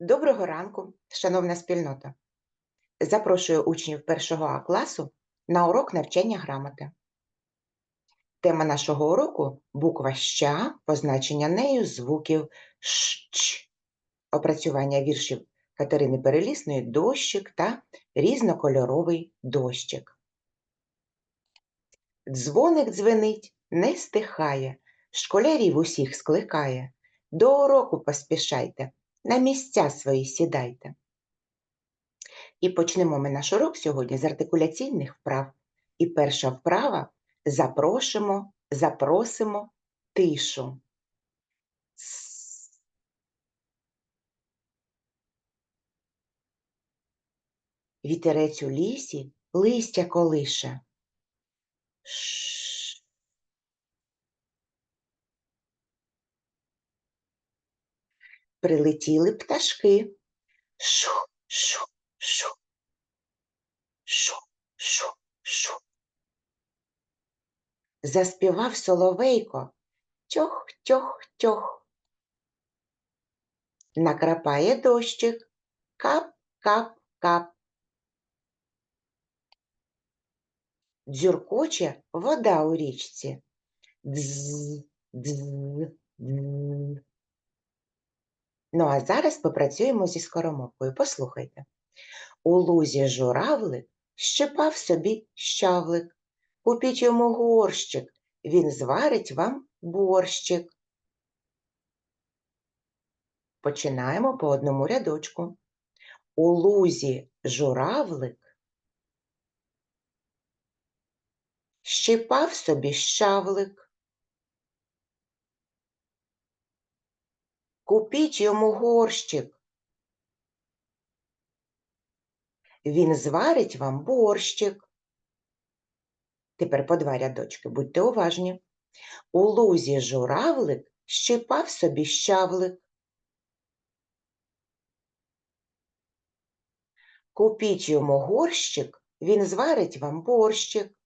Доброго ранку, шановна спільнота. Запрошую учнів першого А класу на урок навчання грамоти. Тема нашого уроку буква ща, позначення нею звуків щ, опрацювання віршів Катерини Перелісної дощик та різнокольоровий дощик. Дзвоник дзвенить, не стихає, школярів усіх скликає. До уроку поспішайте, на місця свої сідайте. І почнемо ми наш урок сьогодні з артикуляційних вправ. І перша вправа запрошимо, запросимо тишу. Вітерець у лісі листя колише. Ш. Прилетіли пташки. Шу, шу, шу. Шу, шу, шу. Заспівав соловейко. Тьох, тьох, тьох. Накрапає дощик. Кап, кап, кап. Дзюркоче вода у річці. Дз, дз, дз. Ну, а зараз попрацюємо зі скоромовкою. Послухайте. У лузі журавлик щепав собі щавлик. Купіть йому горщик, він зварить вам борщик. Починаємо по одному рядочку. У лузі журавлик щепав собі щавлик. Купіть йому горщик. Він зварить вам борщик. Тепер по два рядочки, будьте уважні. У лузі журавлик щипав собі щавлик. Купіть йому горщик, він зварить вам борщик.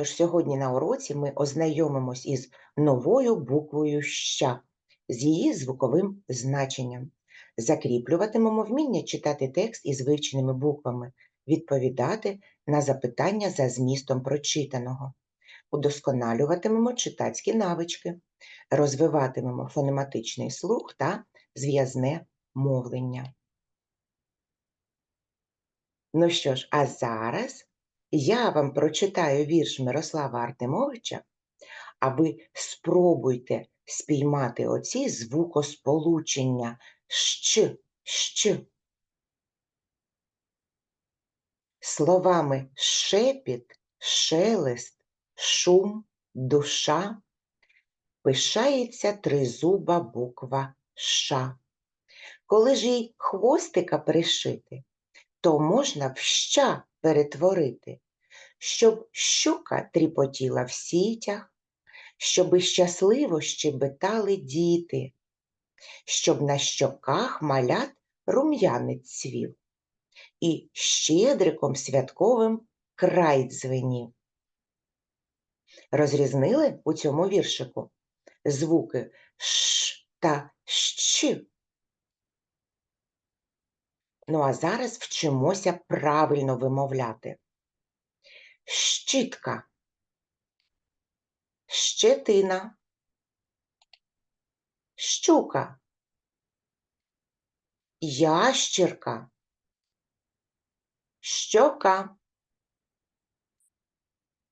Тож сьогодні на уроці ми ознайомимось із новою буквою ща, з її звуковим значенням. Закріплюватимемо вміння читати текст із вивченими буквами, відповідати на запитання за змістом прочитаного. Удосконалюватимемо читацькі навички, розвиватимемо фонематичний слух та зв'язне мовлення. Ну що ж, а зараз я вам прочитаю вірш Мирослава Артемовича, а ви спробуйте спіймати оці звукосполучення щ, щ. Словами шепіт, шелест, шум, душа пишається тризуба буква Ш. Коли ж їй хвостика пришити, то можна в ща перетворити, щоб щука тріпотіла в сітях, щоби щасливо щебетали діти, щоб на щоках малят рум'янець цвів, і щедриком святковим край дзвенів. Розрізнили у цьому віршику звуки ш та щ. Ну а зараз вчимося правильно вимовляти. Щітка, щетина, щука, ящірка, щока,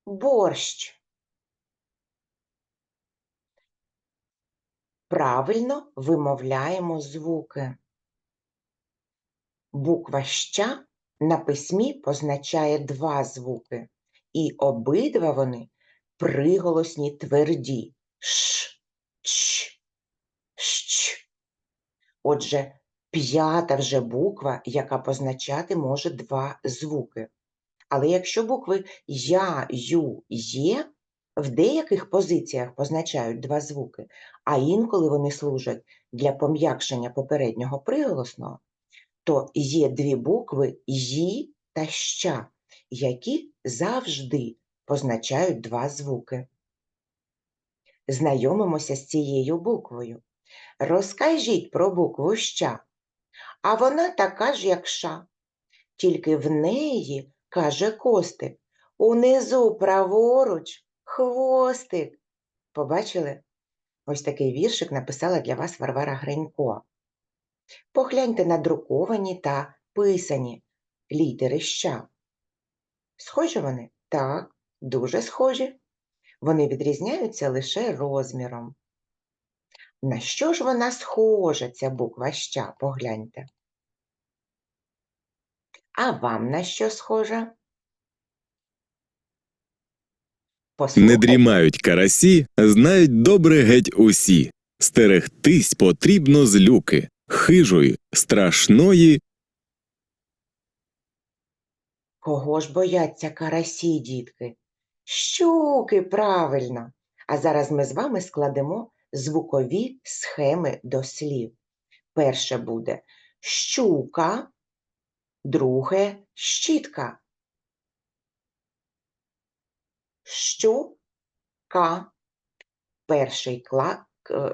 борщ. Правильно вимовляємо звуки. Буква ща на письмі позначає два звуки, і обидва вони приголосні тверді ш, ч, щ. Отже, п'ята вже буква, яка позначати може два звуки. Але якщо букви Я, Ю, Є в деяких позиціях позначають два звуки, а інколи вони служать для пом'якшення попереднього приголосного, то є дві букви «ї» та «ща», які завжди позначають два звуки. знайомимося з цією буквою. Розкажіть про букву ща. А вона така ж, як ша. Тільки в неї, каже Костик, унизу праворуч хвостик. Побачили? Ось такий віршик написала для вас Варвара Гринько. Погляньте на друковані та писані літери ща. Схожі вони? Так, дуже схожі. Вони відрізняються лише розміром. На що ж вона схожа, ця буква ща? Погляньте. А вам на що схожа? Не дрімають карасі, знають добре геть усі. Стерегтись потрібно з люки, хижої, страшної. Кого ж бояться карасі, дітки? Щуки, правильно. А зараз ми з вами складемо звукові схеми до слів. Перше буде щука, друге щітка. Щука. Перший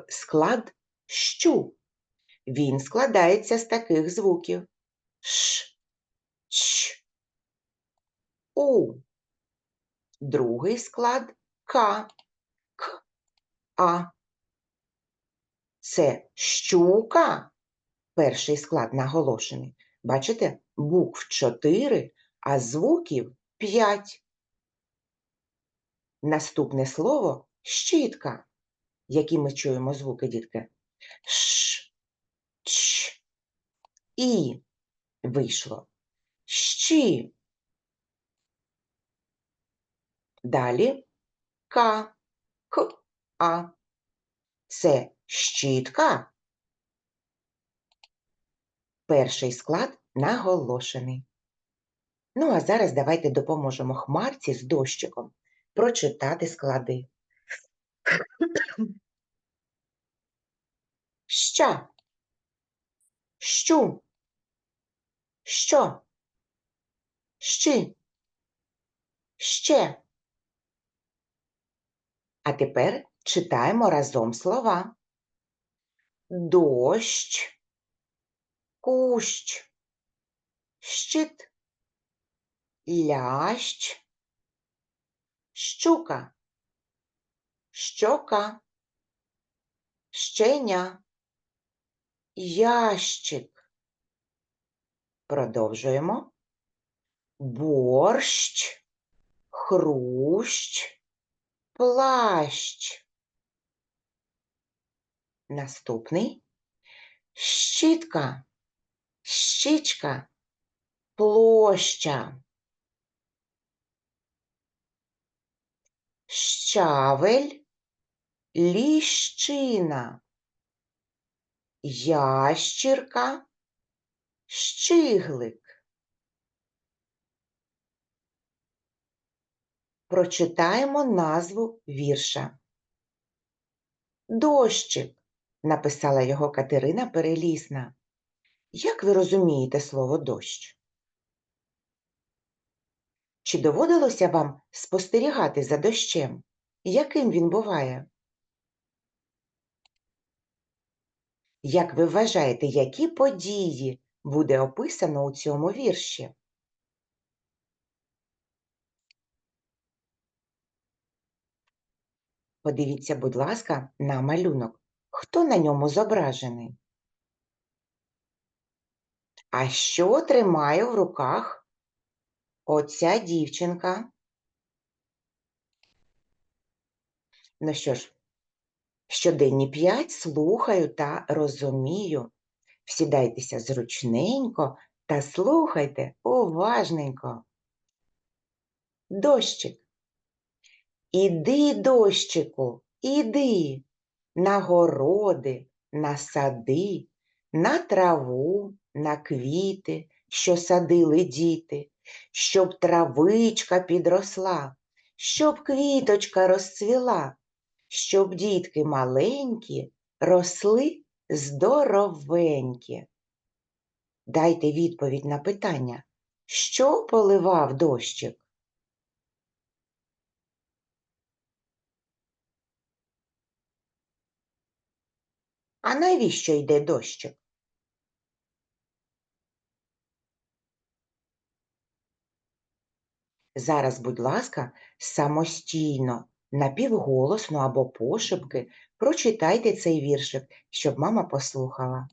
склад щу. Він складається з таких звуків ш, ч, у. Другий склад К, К, А. Це щука. Перший склад наголошений. Бачите, букв 4, а звуків 5. Наступне слово щітка. Які ми чуємо звуки, дітки? Ш, ч, і. Вийшло. Щі. Далі К, К, А. Це щітка. Перший склад наголошений. Ну, а зараз давайте допоможемо хмарці з дощиком прочитати склади. Ща. Щу. Що? Щи. Ще. А тепер читаємо разом слова. Дощ, кущ, щит, лящ, щука, щока, щеня, ящик. Продовжуємо. Борщ, хрущ, плащ. Наступний щітка, щічка, площа. Щавель, ліщина, ящірка, щиглик. Прочитаємо назву вірша. Дощик, написала його Катерина Перелісна. Як ви розумієте слово дощ? Чи доводилося вам спостерігати за дощем? Яким він буває? Як ви вважаєте, які події буде описано у цьому вірші? Подивіться, будь ласка, на малюнок. Хто на ньому зображений? А що тримає в руках оця дівчинка? Ну що ж, щоденні п'ять слухаю та розумію. Всідайтеся зручненько та слухайте уважненько. Дощик. Іди, дощику, іди на городи, на сади, на траву, на квіти, що садили діти, щоб травичка підросла, щоб квіточка розцвіла, щоб дітки маленькі росли здоровенькі. Дайте відповідь на питання, що поливав дощик? А навіщо йде дощик? Зараз, будь ласка, самостійно, напівголосно або пошепки прочитайте цей віршик, щоб мама послухала.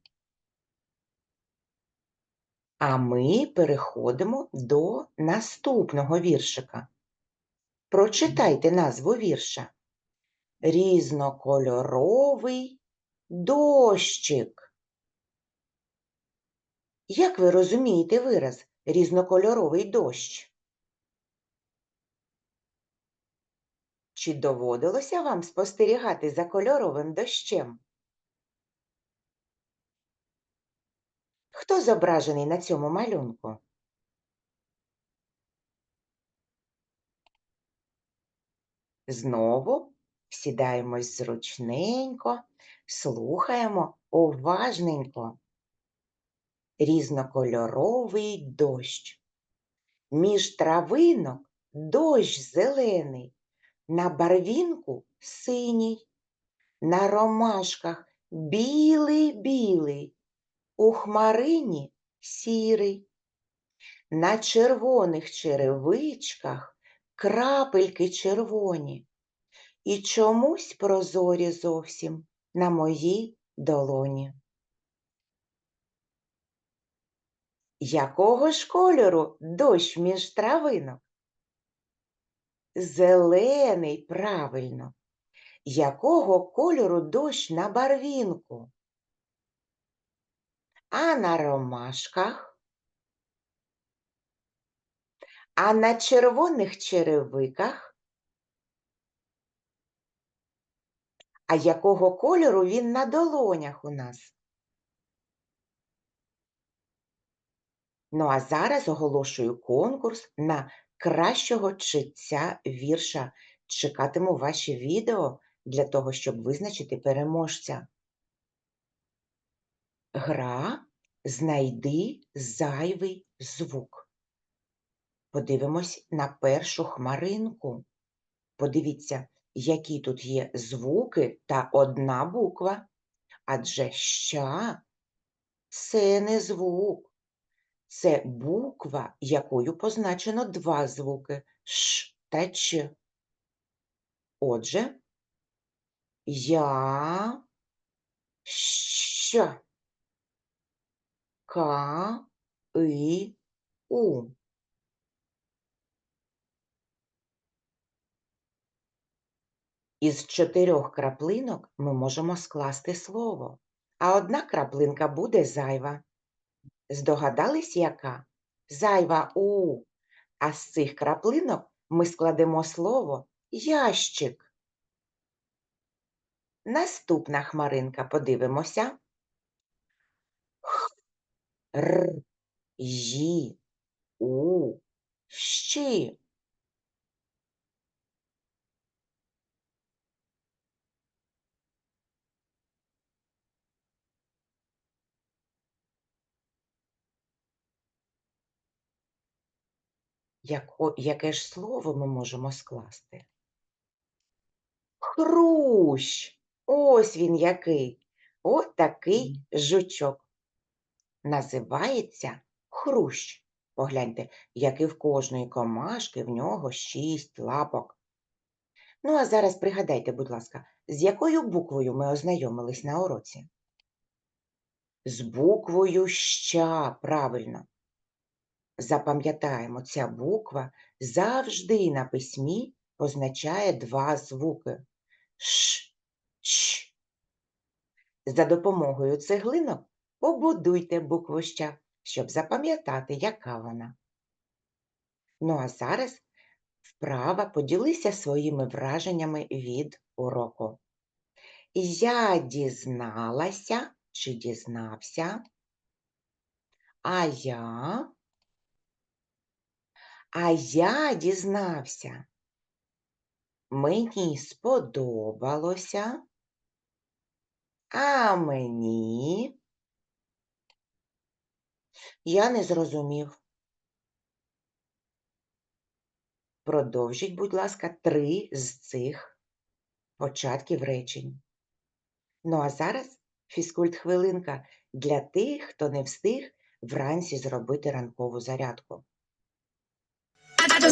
А ми переходимо до наступного віршика. Прочитайте назву вірша. Різнокольоровий дощик. Як ви розумієте вираз різнокольоровий дощ? Чи доводилося вам спостерігати за кольоровим дощем? Хто зображений на цьому малюнку? Знову сідаємось зручненько, слухаємо уважненько. Різнокольоровий дощ. Між травинок дощ зелений, на барвінку синій, на ромашках білий-білий, у хмарині сірий, на червоних черевичках крапельки червоні, і чомусь прозорі зовсім на моїй долоні. Якого ж кольору дощ між травинок? Зелений, правильно. Якого кольору дощ на барвінку? А на ромашках? А на червоних черевиках? А якого кольору він на долонях у нас? Ну а зараз оголошую конкурс на кращого читця вірша. Чекатиму ваші відео для того, щоб визначити переможця. Гра Знайди зайвий звук. Подивимось на першу хмаринку. Подивіться, які тут є звуки та одна буква. Адже ща це не звук. Це буква, якою позначено два звуки Ш та Ч. Отже, я, щ, ка, и, у. Із чотирьох краплинок ми можемо скласти слово, а одна краплинка буде зайва. Здогадались, яка? Зайва у. А з цих краплинок ми складемо слово ящик. Наступна хмаринка, подивимося. Х, р, ї, у, щі. Яко, яке ж слово ми можемо скласти? Хрущ. Ось він який. От такий жучок. Називається хрущ. Погляньте, як і в кожної комашки в нього шість лапок. Ну, а зараз пригадайте, будь ласка, з якою буквою ми ознайомились на уроці? З буквою ща, правильно. Запам'ятаємо, ця буква завжди на письмі позначає два звуки Ш, Ч. За допомогою цеглинок побудуйте букву ща, щоб запам'ятати, яка вона. Ну а зараз вправа поділися своїми враженнями від уроку. Я дізналася чи дізнався, а я а я дізнався. Мені сподобалося, а мені я не зрозумів. Продовжіть, будь ласка, три з цих початків речень. Ну а зараз фізкульт хвилинка для тих, хто не встиг вранці зробити ранкову зарядку. I